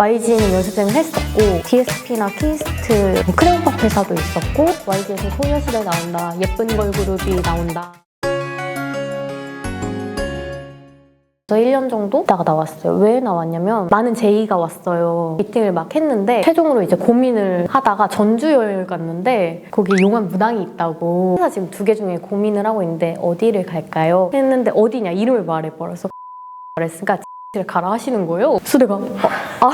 YG는 연습생을 했었고 DSP나 키스트, 뭐 크레오팝 회사도 있었고 YG에서 소녀시대 나온다, 예쁜 걸그룹이 나온다. 저 1년 정도 있다가 나왔어요. 왜 나왔냐면 많은 제의가 왔어요. 미팅을 막 했는데 최종으로 이제 고민을 하다가 전주 여행을 갔는데 거기 용한 무당이 있다고 회사 지금 두 개 중에 고민을 하고 있는데 어디를 갈까요? 했는데 어디냐 이름을 말해버려서 말했으니까 를 가라 하시는 거예요. 그래서 내가 어, 아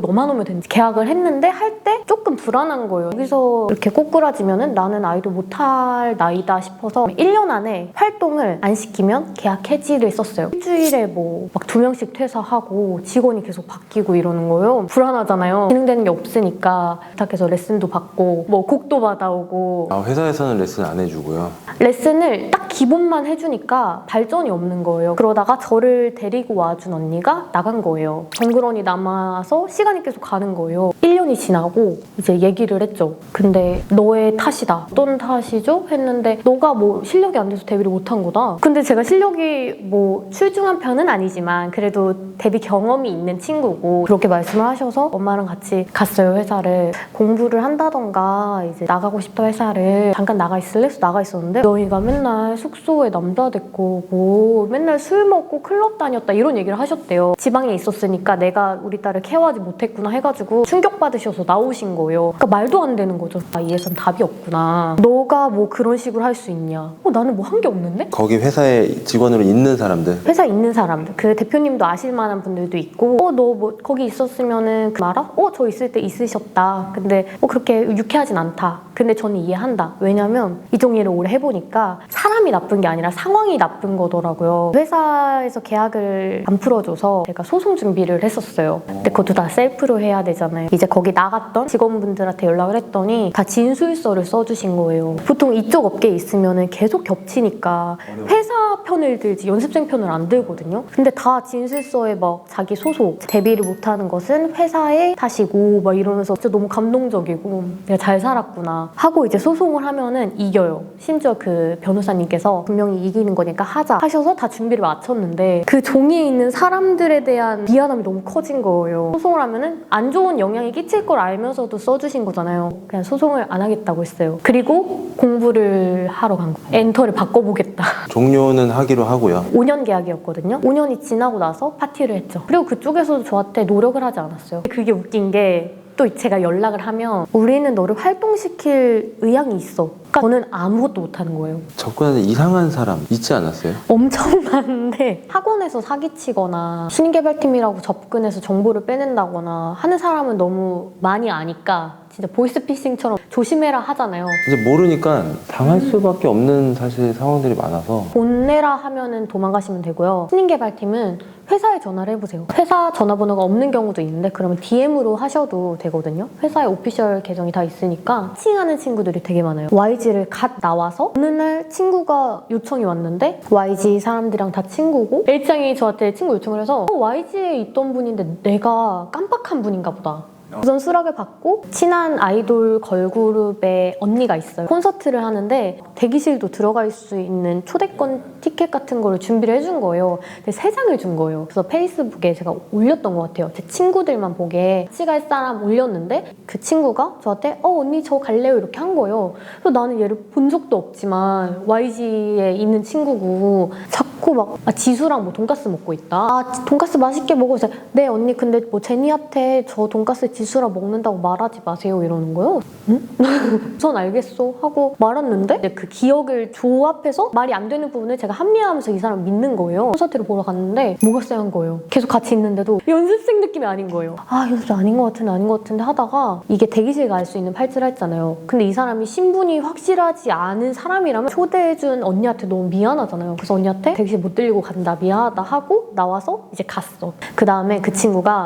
너만 오면 된지 계약을 했는데 할 때 조금 불안한 거예요. 여기서 이렇게 꼬꾸라지면은 나는 아이돌 못할 나이다 싶어서 1년 안에 활동을 안 시키면 계약 해지를 썼어요. 일주일에 뭐 막 두 명씩 퇴사하고 직원이 계속 바뀌고 이러는 거예요. 불안하잖아요. 진행되는 게 없으니까 부탁해서 레슨도 받고 뭐 곡도 받아오고 아, 회사에서는 레슨 안 해주고요. 레슨을 딱 기본만 해주니까 발전이 없는 거예요. 그러다가 저를 데리고 와준 언니가 나간 거예요. 정글언이 남아서 시간이 계속 가는 거예요. 1년이 지나고 이제 얘기를 했죠. 근데 너의 탓이다. 어떤 탓이죠? 했는데 너가 뭐 실력이 안 돼서 데뷔를 못한 거다. 근데 제가 실력이 뭐 출중한 편은 아니지만 그래도 데뷔 경험이 있는 친구고 그렇게 말씀을 하셔서 엄마랑 같이 갔어요 회사를 공부를 한다던가 이제 나가고 싶다 회사를 잠깐 나가 있을래? 나가 있었는데 너희가 맨날 숙소에 남자 됐고 뭐 맨날 술 먹고 클럽 다녔다 이런 얘기를 하셨대요. 지방에 있었으니까 내가 우리 딸을 케어하지 못했구나 해가지고 충격받으셔서 나오신 거예요. 그러니까 말도 안 되는 거죠. 아, 이 회사는 답이 없구나. 너가 뭐 그런 식으로 할 수 있냐? 어, 나는 뭐 한 게 없는데? 거기 회사에 직원으로 있는 사람들. 회사에 있는 사람들. 그 대표님도 아실 만한 분들도 있고 어 너 뭐 거기 있었으면은 그 알아? 어 저 있을 때 있으셨다. 근데 뭐 그렇게 유쾌하진 않다. 근데 저는 이해한다. 왜냐면 이 정리를 오래 해보니 까 사람이 나쁜 게 아니라 상황이 나쁜 거더라고요. 회사에서 계약을 안 풀어줘서 제가 소송 준비를 했었어요. 근데 그것도 다 셀프로 해야 되잖아요. 이제 거기 나갔던 직원분들한테 연락을 했더니 다 진술서를 써주신 거예요. 보통 이쪽 업계에 있으면은 계속 겹치니까 회사 편을 들지 연습생 편을 안 들거든요. 근데 다 진술서에 막 자기 소속 데뷔를 못하는 것은 회사의 탓이고 막 이러면서 진짜 너무 감동적이고 내가 잘 살았구나 하고 이제 소송을 하면은 이겨요. 심지어 그 변호사님께서 분명히 이기는 거니까 하자 하셔서 다 준비를 마쳤는데 그 종이에 있는 사람들에 대한 미안함이 너무 커진 거예요. 소송을 하면은 안 좋은 영향이 끼칠 걸 알면서도 써주신 거잖아요. 그냥 소송을 안 하겠다고 했어요. 그리고 공부를 하러 간 거예요. 엔터를 바꿔보겠다. 종료는 하기로 하고요. 5년 계약이었거든요. 5년이 지나고 나서 파티를 했죠. 그리고 그쪽에서도 저한테 노력을 하지 않았어요. 그게 웃긴 게 또 제가 연락을 하면 우리는 너를 활동시킬 의향이 있어. 그러니까 저는 아무것도 못하는 거예요. 접근하는 이상한 사람 있지 않았어요? 엄청 많은데 학원에서 사기치거나 신개발팀이라고 접근해서 정보를 빼낸다거나 하는 사람은 너무 많이 아니까 진짜 보이스피싱처럼 조심해라 하잖아요. 이제 모르니까 당할 수밖에 없는 사실 상황들이 많아서 돈 내라 하면은 도망가시면 되고요. 신인개발팀은 회사에 전화를 해보세요. 회사 전화번호가 없는 경우도 있는데 그러면 DM으로 하셔도 되거든요. 회사에 오피셜 계정이 다 있으니까 칭하는 친구들이 되게 많아요. YG를 갓 나와서 어느 날 친구가 요청이 왔는데 YG 사람들이랑 다 친구고 일장이 저한테 친구 요청을 해서 어, YG에 있던 분인데 내가 깜빡한 분인가 보다. 우선 수락을 받고 친한 아이돌 걸그룹의 언니가 있어요. 콘서트를 하는데 대기실도 들어갈 수 있는 초대권 티켓 같은 거를 준비를 해준 거예요. 세 장을 준 거예요. 그래서 페이스북에 제가 올렸던 것 같아요. 제 친구들만 보게 같이 갈 사람 올렸는데 그 친구가 저한테 어 언니 저 갈래요 이렇게 한 거예요. 그래서 나는 얘를 본 적도 없지만 YG에 있는 친구고 자꾸 막 아, 지수랑 뭐 돈가스 먹고 있다. 아 돈가스 맛있게 먹어. 네 언니 근데 뭐 제니한테 저 돈가스 지수 랑 먹는다고 말하지 마세요 이러는 거예요. 응? 전 알겠어 하고 말았는데 이제 그 기억을 조합해서 말이 안 되는 부분을 제가 합리화하면서 이 사람 믿는 거예요. 콘서트를 보러 갔는데 뭐가 쎄한 거예요. 계속 같이 있는데도 연습생 느낌이 아닌 거예요. 아 연습생 아닌 것 같은데 아닌 것 같은데 하다가 이게 대기실 갈 수 있는 팔찌를 했잖아요. 근데 이 사람이 신분이 확실하지 않은 사람이라면 초대해준 언니한테 너무 미안하잖아요. 그래서 언니한테 대기실 못 들리고 간다 미안하다 하고 나와서 이제 갔어. 그 다음에 그 친구가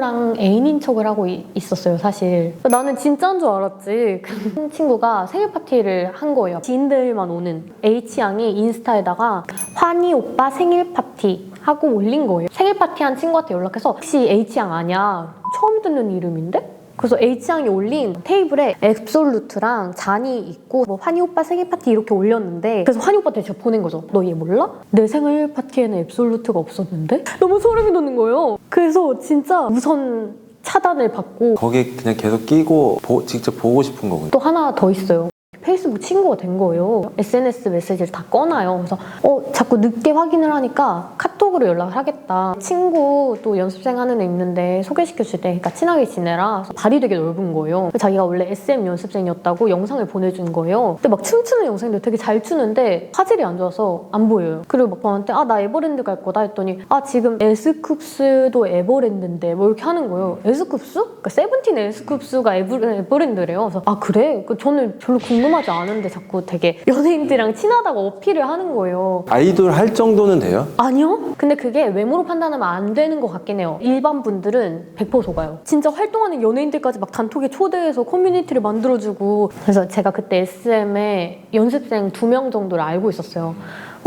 랑 애인인 척을 하고 이- 있었어요 사실. 나는 진짜인 줄 알았지. 그 친구가 생일 파티를 한 거예요. 지인들만 오는. H양이 인스타에다가 환희 오빠 생일 파티 하고 올린 거예요. 생일 파티 한 친구한테 연락해서 혹시 H양 아냐 처음 듣는 이름인데? 그래서 H양이 올린 테이블에 앱솔루트랑 잔이 있고 뭐 환희 오빠 생일 파티 이렇게 올렸는데 그래서 환희 오빠한테 제가 보낸 거죠. 너 얘 몰라? 내 생일 파티에는 앱솔루트가 없었는데? 너무 소름이 돋는 거예요. 그래서 진짜 우선 차단을 받고 거기에 그냥 계속 끼고 보- 직접 보고 싶은 거군요. 또 하나 더 있어요. 페이스북 친구가 된 거예요. SNS 메시지를 다 꺼놔요. 그래서 어 자꾸 늦게 확인을 하니까 카톡으로 연락을 하겠다. 친구 또 연습생 하는 애 있는데 소개시켜 줄 때, 그러니까 친하게 지내라. 발이 되게 넓은 거예요. 자기가 원래 SM 연습생이었다고 영상을 보내준 거예요. 근데 막 춤추는 영상인데 되게 잘 추는데 화질이 안 좋아서 안 보여요. 그리고 막 저한테 아 나 에버랜드 갈 거다 했더니 아 지금 에스쿱스도 에버랜드인데 뭐 이렇게 하는 거예요. 에스쿱스? 그러니까 세븐틴 에스쿱스가 에버, 에버랜드래요. 그래서 아 그래? 그 저는 별로 궁금하지 않은데 자꾸 되게 연예인들이랑 친하다고 어필을 하는 거예요. 아이돌 할 정도는 돼요? 아니요? 근데 그게 외모로 판단하면 안 되는 것 같긴 해요. 일반 분들은 100% 속아요. 진짜 활동하는 연예인들까지 막 단톡에 초대해서 커뮤니티를 만들어주고. 그래서 제가 그때 SM에 연습생 두 명 정도를 알고 있었어요.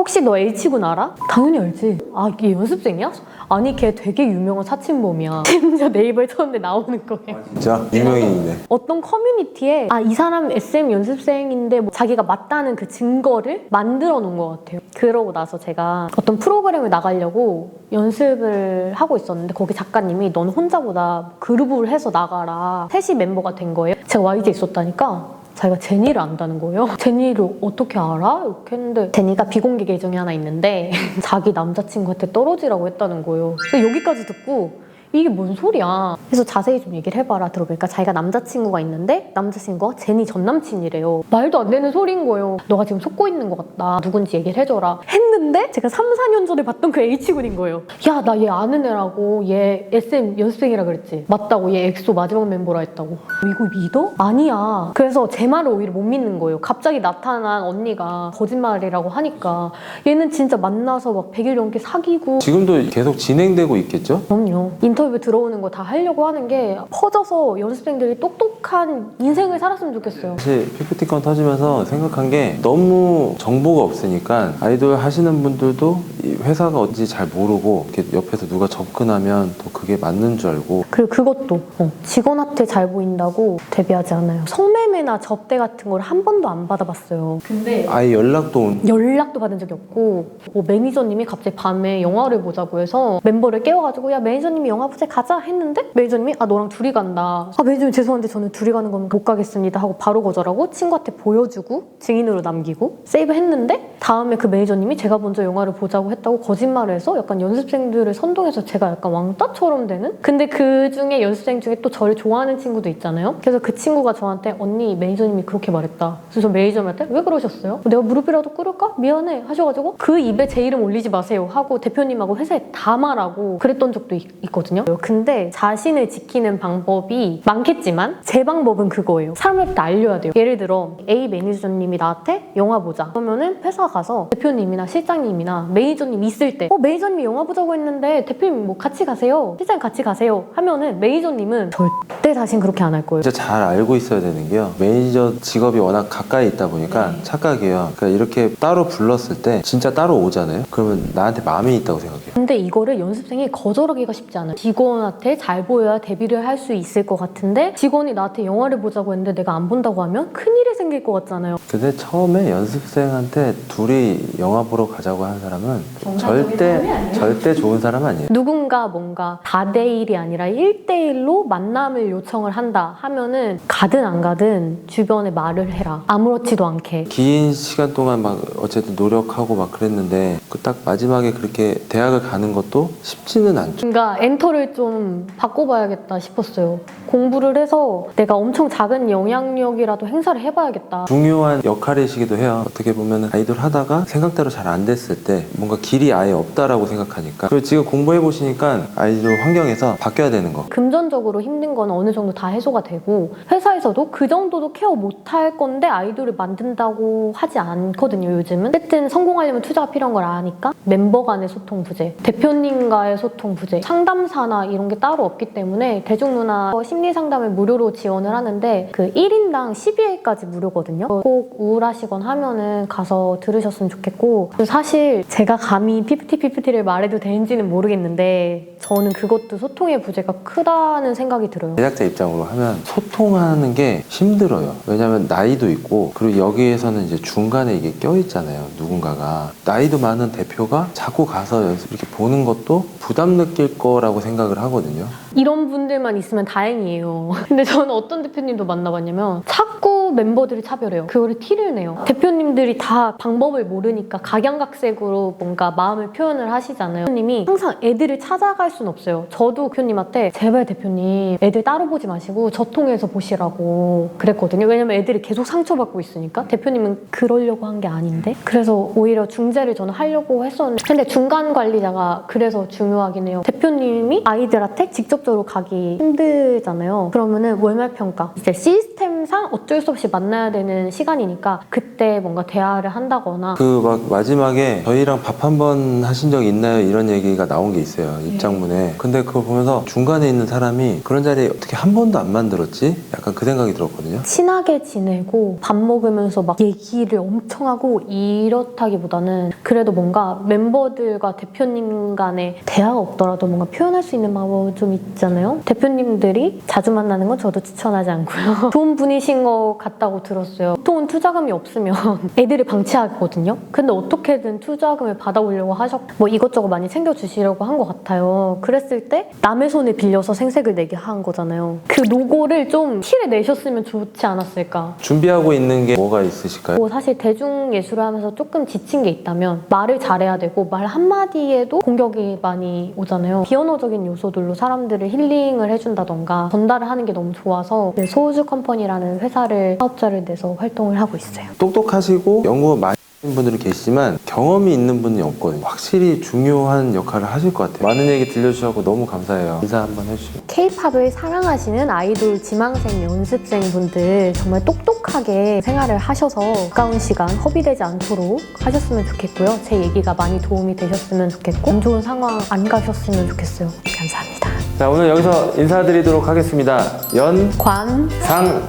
혹시 너 H군 알아? 당연히 알지. 아, 이게 연습생이야? 아니, 걔 되게 유명한 사칭범이야. 심지어 네이버에 쳤는데 나오는 거예요. 진짜 유명인이네. 어떤 커뮤니티에 아 이 사람 SM 연습생인데 뭐 자기가 맞다는 그 증거를 만들어 놓은 것 같아요. 그러고 나서 제가 어떤 프로그램을 나가려고 연습을 하고 있었는데 거기 작가님이 넌 혼자보다 그룹을 해서 나가라 셋이 멤버가 된 거예요. 제가 YG에 있었다니까 자기가 제니를 안다는 거예요. 제니를 어떻게 알아? 이렇게 했는데 제니가 비공개 계정이 하나 있는데 자기 남자친구한테 떨어지라고 했다는 거예요. 여기까지 듣고 이게 뭔 소리야? 그래서 자세히 좀 얘기를 해봐라 들어보니까 자기가 남자친구가 있는데 남자친구가 제니 전 남친이래요. 말도 안 되는 소리인 거예요. 너가 지금 속고 있는 것 같다. 누군지 얘기를 해줘라. 했는데 제가 3, 4년 전에 봤던 그 H군인 거예요. 야 나 얘 아는 애라고 얘 SM 연습생이라 그랬지. 맞다고 얘 엑소 마지막 멤버라 했다고. 이거 믿어? 아니야. 그래서 제 말을 오히려 못 믿는 거예요. 갑자기 나타난 언니가 거짓말이라고 하니까 얘는 진짜 만나서 막 100일 넘게 사귀고 지금도 계속 진행되고 있겠죠? 그럼요. 인터 뷰 들어오는 거 다 하려고 하는 게 퍼져서 연습생들이 똑똑한 인생을 살았으면 좋겠어요. 사실 피프티콘 터지면서 생각한 게 너무 정보가 없으니까 아이돌 하시는 분들도 이 회사가 어딘지 잘 모르고 이렇게 옆에서 누가 접근하면 또 그게 맞는 줄 알고 그리고 그것도 어, 직원한테 잘 보인다고 데뷔하지 않아요. 성매매나 접대 같은 걸 한 번도 안 받아봤어요. 근데 아예 연락도 온 연락도 받은 적이 없고 뭐 매니저님이 갑자기 밤에 영화를 보자고 해서 멤버를 깨워가지고 야 매니저님이 영화 보자 가자 했는데 매니저님이 아 너랑 둘이 간다. 아 매니저님 죄송한데 저는 둘이 가는 건 못 가겠습니다 하고 바로 거절하고 친구한테 보여주고 증인으로 남기고 세이브 했는데 다음에 그 매니저님이 제가 먼저 영화를 보자고 했다고 거짓말을 해서 약간 연습생들을 선동해서 제가 약간 왕따처럼 되는? 근데 그 중에 연습생 중에 또 저를 좋아하는 친구도 있잖아요. 그래서 그 친구가 저한테 언니 매니저님이 그렇게 말했다. 그래서 매니저한테 왜 그러셨어요? 내가 무릎이라도 꿇을까? 미안해. 하셔가지고 그 입에 제 이름 올리지 마세요. 하고 대표님하고 회사에 다 말하고 그랬던 적도 있, 있거든요. 근데 자신을 지키는 방법이 많겠지만 제 방법은 그거예요. 사람들한테 알려야 돼요. 예를 들어 A 매니저님이 나한테 영화 보자. 그러면은 회사 가서 대표님이나 실장님이나 매니저님 있을 때 어, 매니저님이 영화 보자고 했는데 대표님 뭐 같이 가세요 실장 같이 가세요 하면은 매니저님은 절대 다신 그렇게 안 할 거예요 진짜 잘 알고 있어야 되는 게요. 매니저 직업이 워낙 가까이 있다 보니까 착각이에요. 그러니까 이렇게 따로 불렀을 때 진짜 따로 오잖아요. 그러면 나한테 마음이 있다고 생각해요. 근데 이거를 연습생이 거절하기가 쉽지 않아요. 직원한테 잘 보여야 데뷔를 할 수 있을 것 같은데 직원이 나한테 영화를 보자고 했는데 내가 안 본다고 하면 큰일이 생길 것 같잖아요. 근데 처음에 연습생한테 둘이 영화 보러 가자고 한 사람은 절대. 절대 좋은 사람 아니에요. 누군가 뭔가 4대1이 아니라 1대1로 만남을 요청을 한다 하면은 가든 안 가든 주변에 말을 해라. 아무렇지도 않게. 긴 시간 동안 막 어쨌든 노력하고 막 그랬는데 그 딱 마지막에 그렇게 대학을 가는 것도 쉽지는 않죠. 그러니까 엔터를 좀 바꿔봐야겠다 싶었어요. 공부를 해서 내가 엄청 작은 영향력이라도 행사를 해봐야겠다. 중요한 역할이시기도 해요. 어떻게 보면 아이돌 하다 가 생각대로 잘 안 됐을 때 뭔가 길이 아예 없다라고 생각하니까. 그리고 지금 공부해 보시니까 아이돌 환경에서 바뀌어야 되는 거. 금전적으로 힘든 건 어느 정도 다 해소가 되고 회사에서도 그 정도도 케어 못 할 건데 아이돌을 만든다고 하지 않거든요 요즘은. 어쨌든 성공하려면 투자가 필요한 걸 아니까 멤버 간의 소통 부재 대표님과의 소통 부재 상담사나 이런 게 따로 없기 때문에 대중문화 심리 상담을 무료로 지원을 하는데 그 1인당 12회까지 무료거든요. 꼭 우울하시거나 하면은 가서 들으 들으셨으면 좋겠고 사실 제가 감히 피프티피프티를 말해도 되는지는 모르겠는데 저는 그것도 소통의 부재가 크다는 생각이 들어요. 제작자 입장으로 하면 소통하는 게 힘들어요. 왜냐하면 나이도 있고 그리고 여기에서는 이제 중간에 이게 껴 있잖아요. 누군가가 나이도 많은 대표가 자꾸 가서 연습 이렇게 보는 것도 부담 느낄 거라고 생각을 하거든요. 이런 분들만 있으면 다행이에요. 근데 저는 어떤 대표님도 만나봤냐면 자꾸 멤버들을 차별해요. 그거를 티를 내요. 대표님들이 다 방법 을 모르니까 각양각색으로 뭔가 마음을 표현을 하시잖아요. 대표님이 항상 애들을 찾아갈 순 없어요. 저도 대표님한테 제발 대표님 애들 따로 보지 마시고 저 통해서 보시라고 그랬거든요. 왜냐면 애들이 계속 상처받고 있으니까 대표님은 그러려고 한 게 아닌데 그래서 오히려 중재를 저는 하려고 했었는데 근데 중간 관리자가 그래서 중요하긴 해요. 대표님이 아이들한테 직접적으로 가기 힘들잖아요. 그러면은 월말 평가 이제 시스템상 어쩔 수 없이 만나야 되는 시간이니까 그때 뭔가 대화를 한다거나 그 막 마지막에 저희랑 밥 한 번 하신 적 있나요? 이런 얘기가 나온 게 있어요. 입장문에. 근데 그걸 보면서 중간에 있는 사람이 그런 자리 어떻게 한 번도 안 만들었지? 약간 그 생각이 들었거든요. 친하게 지내고 밥 먹으면서 막 얘기를 엄청 하고 이렇다기보다는 그래도 뭔가 멤버들과 대표님 간에 대화가 없더라도 뭔가 표현할 수 있는 방법이 좀 있잖아요. 대표님들이 자주 만나는 건 저도 추천하지 않고요. 좋은 분이신 것 같다고 들었어요. 보통은 투자금이 없으면 애들을 방치하 거든요. 근데 어떻게든 투자금을 받아오려고 하셨고 뭐 이것저것 많이 챙겨주시려고 한 것 같아요. 그랬을 때 남의 손을 빌려서 생색을 내게 한 거잖아요. 그 노고를 좀 티를 내셨으면 좋지 않았을까. 준비하고 있는 게 뭐가 있으실까요? 뭐 사실 대중 예술을 하면서 조금 지친 게 있다면 말을 잘해야 되고 말 한마디에도 공격이 많이 오잖아요. 비언어적인 요소들로 사람들을 힐링을 해준다던가 전달을 하는 게 너무 좋아서 네, 소우주 컴퍼니라는 회사를 사업자를 내서 활동을 하고 있어요. 똑똑하시고 연구 많이 분들은 계시지만 경험이 있는 분이 없거든요. 확실히 중요한 역할을 하실 것 같아요. 많은 얘기 들려주셔서 너무 감사해요. 인사 한번 해주시면. K-팝을 사랑하시는 아이돌 지망생 연습생 분들 정말 똑똑하게 생활을 하셔서 가까운 시간 허비되지 않도록 하셨으면 좋겠고요. 제 얘기가 많이 도움이 되셨으면 좋겠고 안 좋은 상황 안 가셨으면 좋겠어요. 감사합니다. 자, 오늘 여기서 인사드리도록 하겠습니다. 연, 관 상,